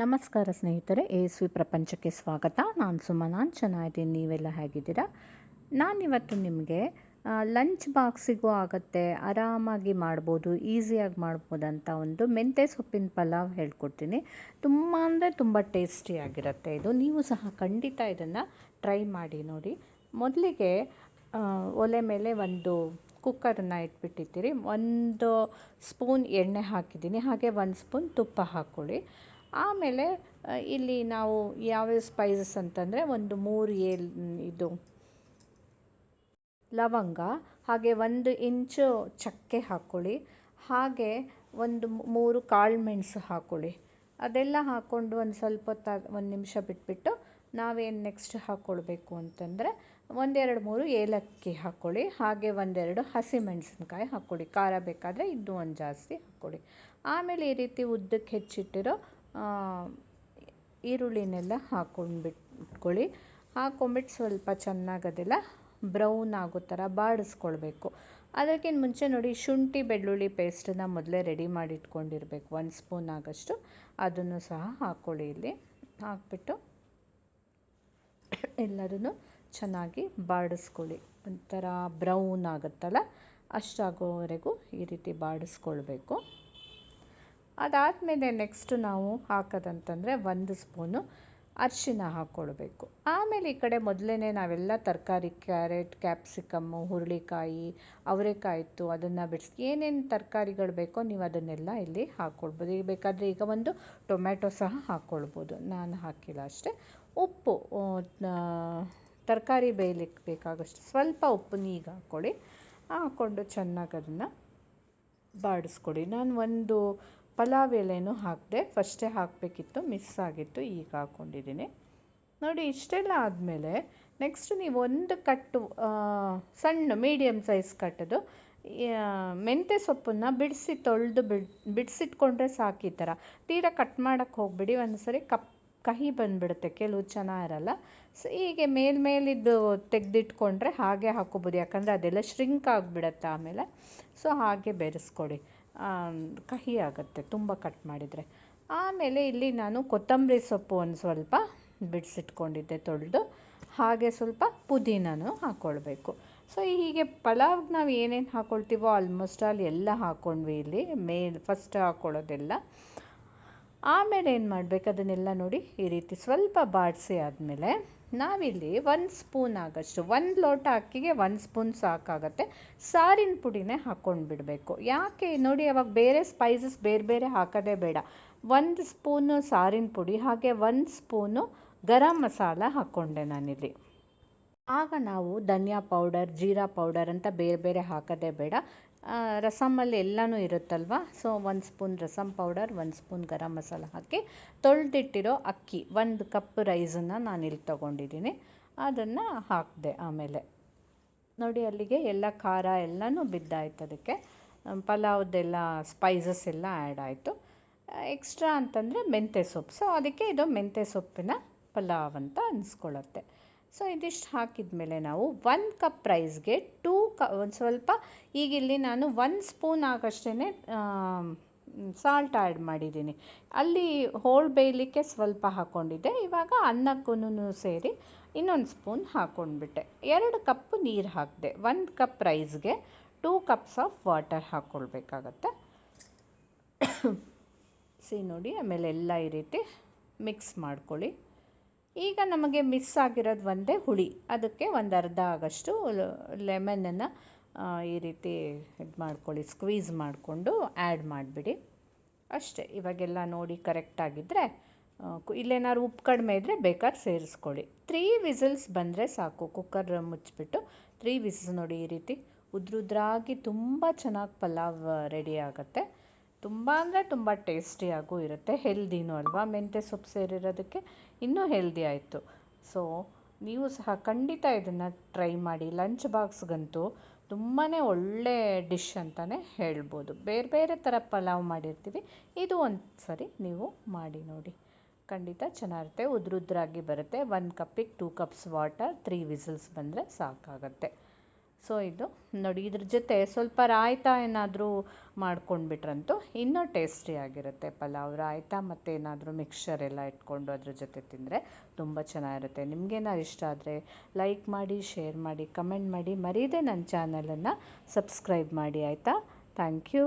ನಮಸ್ಕಾರ ಸ್ನೇಹಿತರೆ, ಎ ಪ್ರಪಂಚಕ್ಕೆ ಸ್ವಾಗತ. ನಾನು ಸುಮ್ಮ ನಾನು ಚೆನ್ನಾಗಿದ್ದೀನಿ. ನೀವೆಲ್ಲ ಹೇಗಿದ್ದೀರಾ? ನಾನಿವತ್ತು ನಿಮಗೆ ಲಂಚ್ ಬಾಕ್ಸಿಗೂ ಆಗುತ್ತೆ, ಆರಾಮಾಗಿ ಮಾಡ್ಬೋದು ಈಸಿಯಾಗಿ ಮಾಡ್ಬೋದಂತ ಒಂದು ಮೆಂತ್ಯ ಸೊಪ್ಪಿನ ಪಲಾವ್ ಹೇಳ್ಕೊಡ್ತೀನಿ. ತುಂಬ ಅಂದರೆ ತುಂಬ ಟೇಸ್ಟಿಯಾಗಿರುತ್ತೆ ಇದು. ನೀವು ಸಹ ಖಂಡಿತ ಇದನ್ನು ಟ್ರೈ ಮಾಡಿ ನೋಡಿ. ಮೊದಲಿಗೆ ಒಲೆ ಮೇಲೆ ಒಂದು ಕುಕ್ಕರನ್ನು ಇಟ್ಬಿಟ್ಟಿದ್ದೀರಿ. ಒಂದು ಸ್ಪೂನ್ ಎಣ್ಣೆ ಹಾಕಿದ್ದೀನಿ. ಹಾಗೆ ಒಂದು ಸ್ಪೂನ್ ತುಪ್ಪ ಹಾಕ್ಕೊಳ್ಳಿ. ಆಮೇಲೆ ಇಲ್ಲಿ ನಾವು ಯಾವ್ಯಾವ ಸ್ಪೈಸಸ್ ಅಂತಂದರೆ ಒಂದು ಮೂರು ಏಲ್ ಇದು ಲವಂಗ, ಹಾಗೆ ಒಂದು ಇಂಚು ಚಕ್ಕೆ ಹಾಕ್ಕೊಳ್ಳಿ ಹಾಗೆ ಒಂದು ಮೂರು ಕಾಳು ಮೆಣಸು ಹಾಕ್ಕೊಳ್ಳಿ ಅದೆಲ್ಲ ಹಾಕ್ಕೊಂಡು ಒಂದು ಸ್ವಲ್ಪ ತ ಒಂದು ನಿಮಿಷ ಬಿಟ್ಬಿಟ್ಟು ನಾವೇನು ನೆಕ್ಸ್ಟ್ ಹಾಕ್ಕೊಳ್ಬೇಕು ಅಂತಂದರೆ ಒಂದೆರಡು ಮೂರು ಏಲಕ್ಕಿ ಹಾಕ್ಕೊಳ್ಳಿ ಹಾಗೆ ಒಂದೆರಡು ಹಸಿಮೆಣಸಿನ್ಕಾಯಿ ಹಾಕ್ಕೊಳ್ಳಿ ಖಾರ ಬೇಕಾದರೆ ಇದು ಒಂದು ಜಾಸ್ತಿ ಹಾಕ್ಕೊಳ್ಳಿ ಆಮೇಲೆ ಈ ರೀತಿ ಉದ್ದಕ್ಕೆ ಹೆಚ್ಚಿಟ್ಟಿರೋ ಈರುಳ್ಳಿನೆಲ್ಲ ಹಾಕೊಂಡ್ಬಿಟ್ಕೊಳ್ಳಿ. ಹಾಕೊಂಡ್ಬಿಟ್ಟು ಸ್ವಲ್ಪ ಚೆನ್ನಾಗಿ ಅದೆಲ್ಲ ಬ್ರೌನ್ ಆಗೋ ಥರ ಬಾಡಿಸ್ಕೊಳ್ಬೇಕು. ಅದಕ್ಕಿಂತ ಮುಂಚೆ ನೋಡಿ ಶುಂಠಿ ಬೆಳ್ಳುಳ್ಳಿ ಪೇಸ್ಟನ್ನ ಮೊದಲೇ ರೆಡಿ ಮಾಡಿ ಇಟ್ಕೊಂಡಿರಬೇಕು ಒಂದು ಸ್ಪೂನ್ ಆಗೋಷ್ಟು ಅದನ್ನು ಸಹ ಹಾಕ್ಕೊಳ್ಳಿ ಇಲ್ಲಿ. ಹಾಕ್ಬಿಟ್ಟು ಎಲ್ಲದನ್ನು ಚೆನ್ನಾಗಿ ಬಾಡಿಸ್ಕೊಳ್ಳಿ. ಒಂಥರ ಬ್ರೌನ್ ಆಗುತ್ತಲ್ಲ? ಅಷ್ಟಾಗೋವರೆಗೂ ಈ ರೀತಿ ಬಾಡಿಸ್ಕೊಳ್ಬೇಕು. ಅದಾದಮೇಲೆ ನೆಕ್ಸ್ಟ್ ನಾವು ಹಾಕೋದಂತಂದರೆ ಒಂದು ಸ್ಪೂನು ಅರಿಶಿನ ಹಾಕ್ಕೊಳ್ಬೇಕು. ಆಮೇಲೆ ಈ ಕಡೆ ಮೊದಲೇ ನಾವೆಲ್ಲ ತರಕಾರಿ, ಕ್ಯಾರೆಟ್, ಕ್ಯಾಪ್ಸಿಕಮ್ಮು, ಹುರುಳಿಕಾಯಿ, ಅವರೆಕಾಯಿ ಇತ್ತು, ಅದನ್ನು ಬಿಡಿಸಿ. ಏನೇನು ತರಕಾರಿಗಳು ಬೇಕೋ ನೀವು ಅದನ್ನೆಲ್ಲ ಇಲ್ಲಿ ಹಾಕ್ಕೊಳ್ಬೋದು. ಈಗ ಬೇಕಾದರೆ ಈಗ ಒಂದು ಟೊಮ್ಯಾಟೊ ಸಹ ಹಾಕ್ಕೊಳ್ಬೋದು. ನಾನು ಹಾಕಿಲ್ಲ ಅಷ್ಟೇ. ಉಪ್ಪು ತರಕಾರಿ ಬೇಯಲಿಕ್ಕೆ ಬೇಕಾಗಷ್ಟು ಸ್ವಲ್ಪ ಉಪ್ಪು ಈಗ ಹಾಕ್ಕೊಳ್ಳಿ. ಹಾಕ್ಕೊಂಡು ಚೆನ್ನಾಗಿ ಅದನ್ನು ಬಾಡಿಸ್ಕೊಡಿ. ನಾನು ಒಂದು ಪಲಾವ್ ಎಲೆನೂ ಹಾಕಿದೆ ಫಸ್ಟೇ ಹಾಕಬೇಕಿತ್ತು, ಮಿಸ್ ಆಗಿತ್ತು, ಈಗ ಹಾಕ್ಕೊಂಡಿದ್ದೀನಿ. ನೋಡಿ, ಇಷ್ಟೆಲ್ಲ ಆದಮೇಲೆ ನೆಕ್ಸ್ಟ್ ನೀವು ಒಂದು ಕಟ್ಟು ಸಣ್ಣ ಮೀಡಿಯಮ್ ಸೈಜ್ ಕಟ್ಟದು ಮೆಂತ್ಯ ಸೊಪ್ಪನ್ನು ಬಿಡಿಸಿ ತೊಳೆದು ಬಿಡ್, ಬಿಡಿಸಿಟ್ಕೊಂಡ್ರೆ ಸಾಕು ಈ ಥರ. ತೀರಾ ಕಟ್ ಮಾಡೋಕ್ಕೆ ಹೋಗ್ಬಿಡಿ ಒಂದು ಸರಿ ಕಪ್, ಕಹಿ ಬಂದುಬಿಡುತ್ತೆ, ಕೆಲವು ಚೆನ್ನಾಗಿರಲ್ಲ ಸೊ, ಹೀಗೆ ಮೇಲ್ಮೇಲಿದ್ದು ತೆಗೆದಿಟ್ಕೊಂಡ್ರೆ ಹಾಗೆ ಹಾಕೋಬೋದು ಯಾಕಂದರೆ ಅದೆಲ್ಲ ಶ್ರಿಂಕ್ ಆಗಿಬಿಡತ್ತೆ ಆಮೇಲೆ. ಸೊ ಹಾಗೆ ಬೆರೆಸ್ಕೊಡಿ. ಕಹಿ ಆಗುತ್ತೆ, ತುಂಬ ಕಟ್ ಮಾಡಿದರೆ. ಆಮೇಲೆ ಇಲ್ಲಿ ನಾನು ಕೊತ್ತಂಬರಿ ಸೊಪ್ಪು ಒಂದು ಸ್ವಲ್ಪ ಬಿಡಿಸಿಟ್ಕೊಂಡಿದ್ದೆ ತೊಳೆದು. ಹಾಗೆ ಸ್ವಲ್ಪ ಪುದೀನೂ ಹಾಕ್ಕೊಳ್ಬೇಕು ಸೊ ಹೀಗೆ ಪಲಾವ್ಗೆ ನಾವು ಏನೇನು ಹಾಕ್ಕೊಳ್ತೀವೋ ಆಲ್ಮೋಸ್ಟ್ ಆಲ್ ಎಲ್ಲ ಹಾಕ್ಕೊಂಡ್ವಿ ಇಲ್ಲಿ. ಮೇಲ್ ಫಸ್ಟ್ ಹಾಕ್ಕೊಳ್ಳೋದೆಲ್ಲ ಆಮೇಲೆ ಏನು ಮಾಡಬೇಕು? ಅದನ್ನೆಲ್ಲ ನೋಡಿ ಈ ರೀತಿ ಸ್ವಲ್ಪ ಬಾಡಿಸಿ ಆದಮೇಲೆ ನಾವಿಲ್ಲಿ ಒಂದು ಸ್ಪೂನ್ ಆಗೋಷ್ಟು, ಒಂದು ಲೋಟ ಅಕ್ಕಿಗೆ ಒಂದು ಸ್ಪೂನ್ ಸಾಕಾಗತ್ತೆ. ಸಾರಿನ ಪುಡಿನೇ ಹಾಕ್ಕೊಂಡು ಬಿಡಬೇಕು. ಯಾಕೆ? ನೋಡಿ, ಅವಾಗ ಬೇರೆ ಸ್ಪೈಸಸ್ ಬೇರೆ ಬೇರೆ ಹಾಕೋದೇ ಬೇಡ. ಒಂದು ಸ್ಪೂನು ಸಾರಿನ ಪುಡಿ, ಹಾಗೆ ಒಂದು ಸ್ಪೂನು ಗರಂ ಮಸಾಲ ಹಾಕ್ಕೊಂಡೆ ನಾನಿಲ್ಲಿ. ಆಗ ನಾವು ಧನಿಯಾ ಪೌಡರ್, ಜೀರಾ ಪೌಡರ್ ಅಂತ ಬೇರೆ ಬೇರೆ ಹಾಕೋದೇ ಬೇಡ. ರಸಮಲ್ಲಿ ಎಲ್ಲನೂ ಇರುತ್ತಲ್ವ? ಸೊ ಒಂದು ಸ್ಪೂನ್ ರಸಮ್ ಪೌಡರ್, ಒಂದು ಸ್ಪೂನ್ ಗರಂ ಮಸಾಲ ಹಾಕಿ ತೊಳೆದಿಟ್ಟಿರೋ ಅಕ್ಕಿ, ಒಂದು ಕಪ್ ರೈಸನ್ನು ನಾನು ಇಲ್ಲಿ ತೊಗೊಂಡಿದ್ದೀನಿ. ಅದನ್ನು ಹಾಕಿದೆ ಆಮೇಲೆ. ನೋಡಿ, ಅಲ್ಲಿಗೆ ಎಲ್ಲ ಖಾರ ಎಲ್ಲನೂ ಬಿದ್ದಾಯ್ತು ಅದಕ್ಕೆ. ಪಲಾವ್ದೆಲ್ಲ ಸ್ಪೈಸಸ್ ಎಲ್ಲ ಆ್ಯಡ್ ಆಯಿತು. ಎಕ್ಸ್ಟ್ರಾ ಅಂತಂದರೆ ಮೆಂತ್ಯ ಸೊಪ್ಪು. ಸೊ ಅದಕ್ಕೆ ಇದು ಮೆಂತ್ಯ ಸೊಪ್ಪಿನ ಪಲಾವ್ ಅಂತ ಅನಿಸ್ಕೊಳ್ಳುತ್ತೆ. ಸೊ ಇದಿಷ್ಟು ಹಾಕಿದ ಮೇಲೆ ನಾವು ಒಂದು ಕಪ್ ರೈಸ್ಗೆ ಟೂ ಕ ಒಂದು ಸ್ವಲ್ಪ, ಈಗ ಇಲ್ಲಿ ನಾನು ಒಂದು ಸ್ಪೂನ್ ಆಗಷ್ಟೇ ಸಾಲ್ಟ್ ಆ್ಯಡ್ ಮಾಡಿದ್ದೀನಿ. ಅಲ್ಲಿ ಹೋಳು ಬೇಯಲಿಕ್ಕೆ ಸ್ವಲ್ಪ ಹಾಕ್ಕೊಂಡಿದ್ದೆ ಇವಾಗ ಅನ್ನಕ್ಕೂ ಸೇರಿ ಇನ್ನೊಂದು ಸ್ಪೂನ್ ಹಾಕ್ಕೊಂಡ್ಬಿಟ್ಟೆ ಎರಡು ಕಪ್ ನೀರು ಹಾಕಿದೆ. ಒಂದು ಕಪ್ ರೈಸ್ಗೆ ಟೂ ಕಪ್ಸ್ ಆಫ್ ವಾಟರ್ ಹಾಕ್ಕೊಳ್ಬೇಕಾಗತ್ತೆ ಸಿ ನೋಡಿ, ಆಮೇಲೆ ಎಲ್ಲ ಈ ರೀತಿ ಮಿಕ್ಸ್ ಮಾಡ್ಕೊಳ್ಳಿ. ಈಗ ನಮಗೆ ಮಿಸ್ ಆಗಿರೋದು ಒಂದೇ ಹುಳಿ. ಅದಕ್ಕೆ ಒಂದು ಅರ್ಧ ಆಗಷ್ಟು ಲೆಮನನ್ನು ಈ ರೀತಿ ಇದು ಮಾಡ್ಕೊಳ್ಳಿ ಸ್ಕ್ವೀಸ್ ಮಾಡಿಕೊಂಡು ಆ್ಯಡ್ ಮಾಡಿಬಿಡಿ. ಅಷ್ಟೇ, ಇವಾಗೆಲ್ಲ ನೋಡಿ ಕರೆಕ್ಟಾಗಿದ್ದರೆ ಇಲ್ಲೇನಾದ್ರು ಉಪ್ಪು ಕಡಿಮೆ ಇದ್ದರೆ ಬೇಕಾದ್ರೆ ಸೇರಿಸ್ಕೊಳ್ಳಿ. ತ್ರೀ ವಿಸಲ್ಸ್ ಬಂದರೆ ಸಾಕು ಕುಕ್ಕರ್ ಮುಚ್ಚಿಬಿಟ್ಟು ತ್ರೀ ವಿಸಿಲ್ಸ್ ನೋಡಿ ಈ ರೀತಿ ಉದ್ರುದ್ರಾಗಿ ತುಂಬ ಚೆನ್ನಾಗಿ ಪಲಾವ್ ರೆಡಿ ಆಗುತ್ತೆ. ತುಂಬ ಅಂದರೆ ತುಂಬ ಟೇಸ್ಟಿಯಾಗೂ ಇರುತ್ತೆ. ಹೆಲ್ದಿನೂ ಅಲ್ವಾ? ಮೆಂತ್ಯ ಸೊಪ್ಪು ಸೇರಿರೋದಕ್ಕೆ ಇನ್ನೂ ಹೆಲ್ದಿ ಆಯಿತು. ಸೊ ನೀವು ಸಹ ಖಂಡಿತ ಇದನ್ನು ಟ್ರೈ ಮಾಡಿ. ಲಂಚ್ ಬಾಕ್ಸ್ಗಂತೂ ತುಂಬಾ ಒಳ್ಳೆ ಡಿಶ್ ಅಂತಲೇ ಹೇಳ್ಬೋದು. ಬೇರೆ ಬೇರೆ ಥರ ಪಲಾವ್ ಮಾಡಿರ್ತೀವಿ. ಇದು ಒಂದು ಸರಿ ನೀವು ಮಾಡಿ ನೋಡಿ. ಖಂಡಿತ ಚೆನ್ನಾಗಿರುತ್ತೆ. ಉದ್ರುದ್ರಾಗಿ ಬರುತ್ತೆ. ಒಂದು ಕಪ್ಪಿಗೆ two cups water three whistles ಬಂದರೆ ಸಾಕಾಗತ್ತೆ. ಸೊ ಇದು ನೋಡಿ, ಇದ್ರ ಜೊತೆ ಸ್ವಲ್ಪ ರಾಯ್ತ ಏನಾದರೂ ಮಾಡ್ಕೊಂಡ್ಬಿಟ್ರಂತೂ ಇನ್ನೂ ಟೇಸ್ಟಿಯಾಗಿರುತ್ತೆ ಪಲಾವ್, ರಾಯ್ತ ಮತ್ತು ಏನಾದರೂ ಮಿಕ್ಸ್ಚರ್ ಎಲ್ಲ ಇಟ್ಕೊಂಡು ಅದ್ರ ಜೊತೆ ತಿಂದರೆ ತುಂಬ ಚೆನ್ನಾಗಿರುತ್ತೆ. ನಿಮಗೇನಾದ್ರು ಇಷ್ಟ ಆದರೆ ಲೈಕ್ ಮಾಡಿ ಶೇರ್ ಮಾಡಿ ಕಮೆಂಟ್ ಮಾಡಿ, ಮರೀದೆ ನನ್ನ ಚಾನಲನ್ನು ಸಬ್ಸ್ಕ್ರೈಬ್ ಮಾಡಿ, ಆಯಿತಾ? Thank you